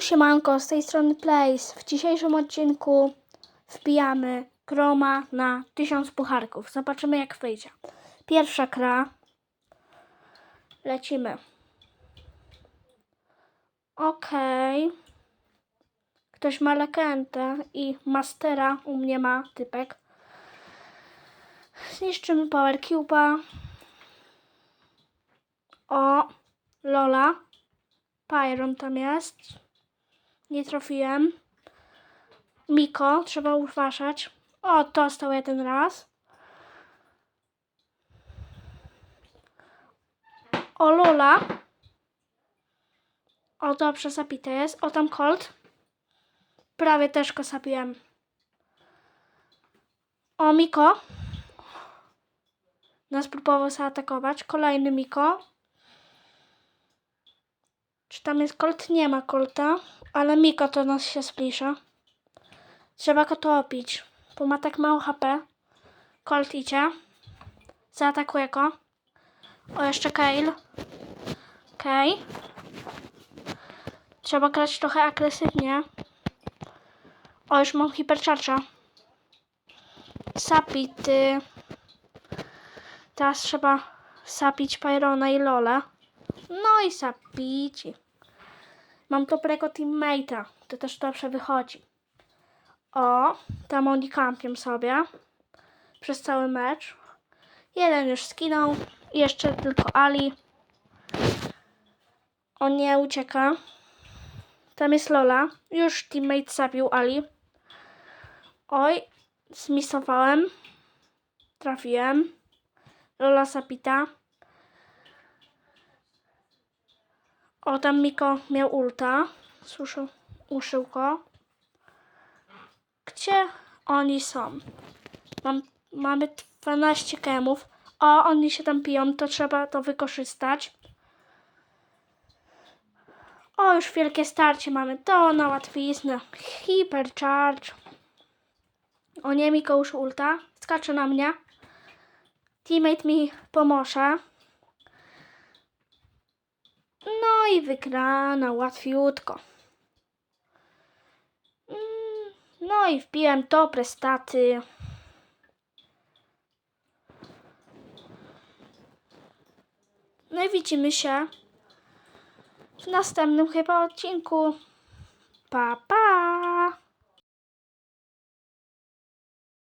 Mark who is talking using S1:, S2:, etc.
S1: Siemanko, z tej strony Place. W dzisiejszym odcinku wbijamy Chroma na 1000 pucharków. Zobaczymy jak wyjdzie. Pierwsza kra. Lecimy. Okej. Ktoś ma legendę i mastera u mnie ma typek. Zniszczymy Power Cube'a. O, Lola. Pyron tam jest. Nie trafiłem. Miko, trzeba uważać. O, to stał jeden raz. O, Lola. O, dobrze, zabite jest. O, tam Colt. Prawie też go zabiłem. O, Miko. Nas próbował zaatakować. Kolejny Miko. Czy tam jest Colt? Nie ma Colta, ale Miko to nas się zbliża. Trzeba go topić, bo ma tak mało HP. Colt idzie. Zaatakuje go. O, jeszcze Kale. Okej. Trzeba grać trochę agresywnie. O, już mam hipercharge'a. Sapity. Teraz trzeba sapić Pyrona i Lola. No i sapici. Mam dobrego teammate'a. To też dobrze wychodzi. O, tam oni kampią sobie. Przez cały mecz. Jeden już skinął. Jeszcze tylko Ali. On nie ucieka. Tam jest Lola. Już teammate zabił Ali. Oj, zmisowałem. Trafiłem. Lola zapita. O, tam Miko miał ulta. Słyszę, uszył go. Gdzie oni są? Mam, mamy 12 kemów. O, oni się tam piją, to trzeba to wykorzystać. O, już wielkie starcie mamy. To na łatwiznę. Hypercharge. O nie, Miko już ulta. Skacze na mnie. Teammate mi pomoże. No i wygrana, łatwiutko. Mm, No i wbiłem dobre staty. No i widzimy się w następnym chyba odcinku. Pa!